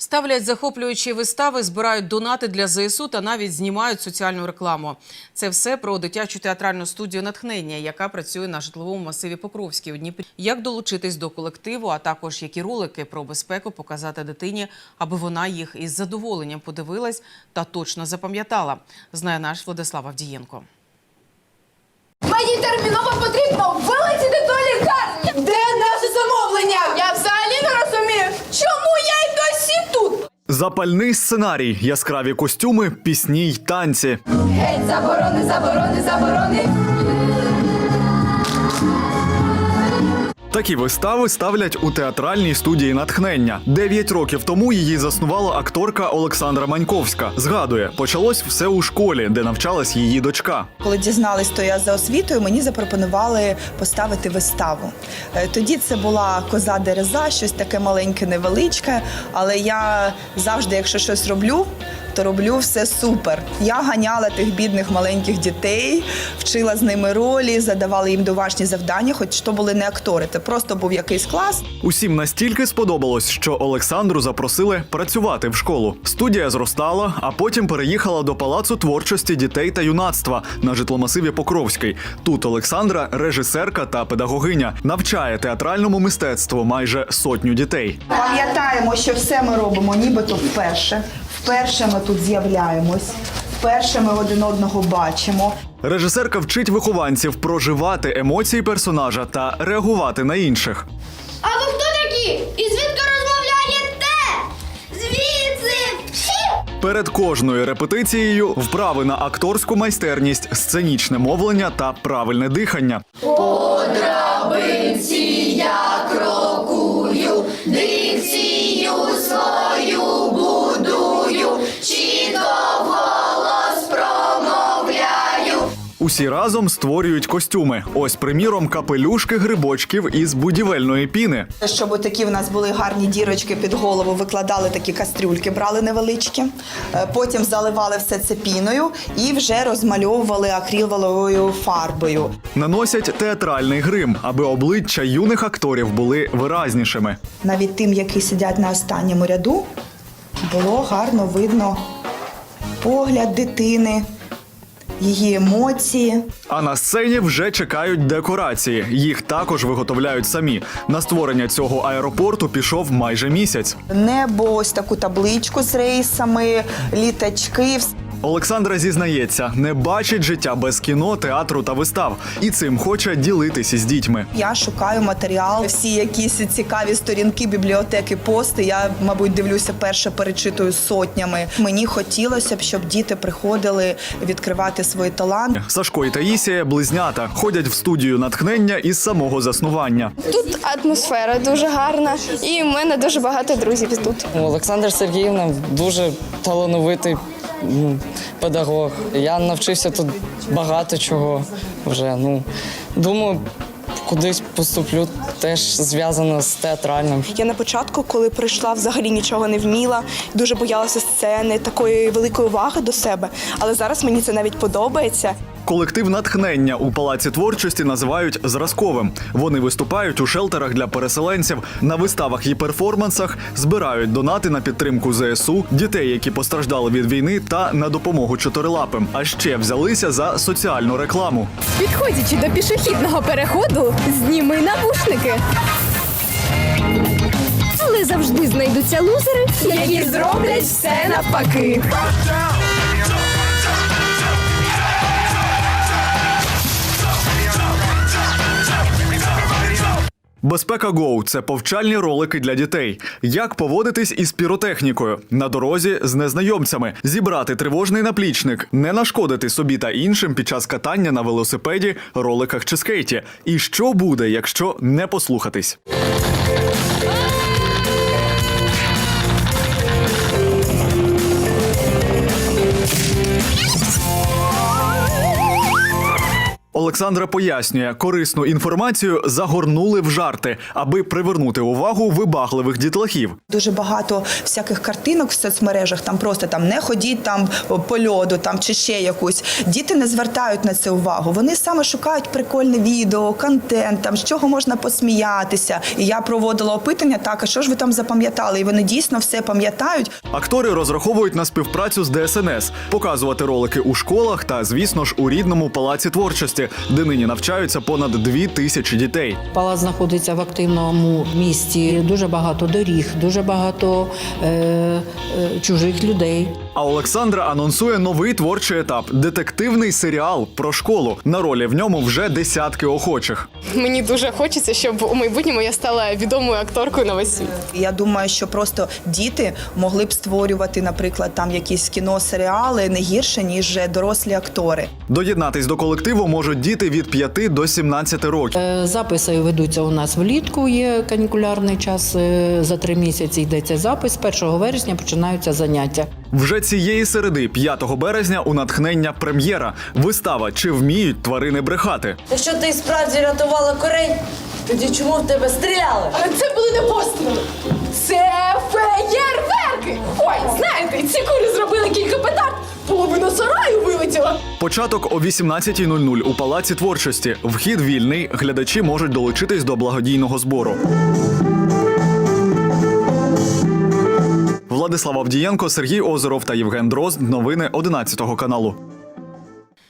Ставлять захоплюючі вистави, збирають донати для ЗСУ та навіть знімають соціальну рекламу. Це все про дитячу театральну студію натхнення, яка працює на житловому масиві Покровській у Дніпрі. Як долучитись до колективу, а також які ролики про безпеку показати дитині, аби вона їх із задоволенням подивилась та точно запам'ятала. Знає наш Владислав Авдієнко. Мені терміново потрібно вилетіти до лікарні. Де наше замовлення? Я взагалі не розумію, чому я й досі тут. Запальний сценарій, яскраві костюми, пісні й танці. Геть, заборони, заборони, заборони. Такі вистави ставлять у театральній студії натхнення. Дев'ять років тому її заснувала акторка Олександра Маньковська. Згадує, почалось все у школі, де навчалась її дочка. Коли дізнались, то я за освітою, мені запропонували поставити виставу. Е, Тоді це була коза дереза, щось таке маленьке, невеличке. Але я завжди, якщо щось роблю, то роблю все супер. Я ганяла тих бідних маленьких дітей, вчила з ними ролі, задавала їм домашні завдання, хоч то були не актори. Це просто був якийсь клас. Усім настільки сподобалось, що Олександру запросили працювати в школу. Студія зростала, а потім переїхала до палацу творчості дітей та юнацтва на житломасиві Покровський. Тут Олександра, режисерка та педагогиня, навчає театральному мистецтву майже сотню дітей. Пам'ятаємо, що все ми робимо нібито вперше. Вперше ми тут з'являємось, вперше ми один одного бачимо. Режисерка вчить вихованців проживати емоції персонажа та реагувати на інших. А ви хто такі? І звідки розмовляєте? Звідси! Пші! Перед кожною репетицією вправи на акторську майстерність, сценічне мовлення та правильне дихання. Дикцію Усі разом створюють костюми. Ось, приміром, капелюшки грибочків із будівельної піни. Щоб такі в нас були гарні дірочки під голову, викладали такі кастрюльки, брали невеличкі. Е, Потім заливали все це піною і вже розмальовували акриловою фарбою. Наносять театральний грим, аби обличчя юних акторів були виразнішими. Навіть тим, які сидять на останньому ряду, було гарно видно погляд дитини, її емоції. А на сцені вже чекають декорації. Їх також виготовляють самі. На створення цього аеропорту пішов майже місяць. Небо, ось таку табличку з рейсами, літачки. Олександра зізнається, не бачить життя без кіно, театру та вистав, і цим хоче ділитися з дітьми. Я шукаю матеріал, всі якісь цікаві сторінки, бібліотеки, пости. Я, мабуть, дивлюся перше, перечитую сотнями. Мені хотілося б, щоб діти приходили відкривати свої таланти. Сашко і Таїсія близнята ходять в студію натхнення із самого заснування. Тут атмосфера дуже гарна, і в мене дуже багато друзів тут. Олександр Сергіївна дуже талановитий педагог. Я навчився тут багато чого вже. Ну, думаю, кудись поступлю теж зв'язано з театральним. Я на початку, коли прийшла, взагалі нічого не вміла, дуже боялася сцени, такої великої уваги до себе. Але зараз мені це навіть подобається. Колектив натхнення у палаці творчості називають зразковим. Вони виступають у шелтерах для переселенців, на виставах і перформансах, збирають донати на підтримку ЗСУ, дітей, які постраждали від війни, та на допомогу чотирилапим. А ще взялися за соціальну рекламу. Підходячи до пішохідного переходу, зніми навушники. Але завжди знайдуться лузери, які зроблять все навпаки. Безпека Гоу це повчальні ролики для дітей. Як поводитись із піротехнікою на дорозі з незнайомцями, зібрати тривожний наплічник, не нашкодити собі та іншим під час катання на велосипеді, роликах чи скейті. І що буде, якщо не послухатись? Олександра пояснює, корисну інформацію загорнули в жарти, аби привернути увагу вибагливих дітлахів. Дуже багато всяких картинок в соцмережах, там просто там не ходіть там по льоду, там чи ще якусь. Діти не звертають на це увагу. Вони саме шукають прикольне відео, контент, там з чого можна посміятися. І я проводила опитання, так а що ж ви там запам'ятали? І вони дійсно все пам'ятають. Актори розраховують на співпрацю з ДСНС, показувати ролики у школах та, звісно ж, у рідному палаці творчості, де нині навчаються понад дві тисячі дітей. Палац знаходиться в активному місті. Дуже багато доріг, дуже багато е, е, чужих людей. А Олександра анонсує новий творчий етап детективний серіал про школу. На ролі в ньому вже десятки охочих. Мені дуже хочеться, щоб у майбутньому я стала відомою акторкою на весь світ. Я думаю, що просто діти могли б створювати, наприклад, там якісь кіно, серіали не гірше ніж дорослі актори. Доєднатись до колективу можуть діти від 5 до 17 років. Е, Записи ведуться у нас влітку. Є канікулярний час е, за три місяці. Йдеться запис. 1 вересня починаються заняття. Вже цієї середи, 5 березня, у натхнення прем'єра. Вистава чи вміють тварини брехати. Якщо ти справді рятувала корей, тоді чому в тебе стріляли? Але це були не постріли. Це феєрверки. Ой, знаєте, ці курі зробили кілька петард, половина сараю вилетіла. Початок о 18.00 у палаці творчості. Вхід вільний. Глядачі можуть долучитись до благодійного збору. Владислав Авдієнко, Сергій Озеров та Євген Дрозд. Новини 11 каналу.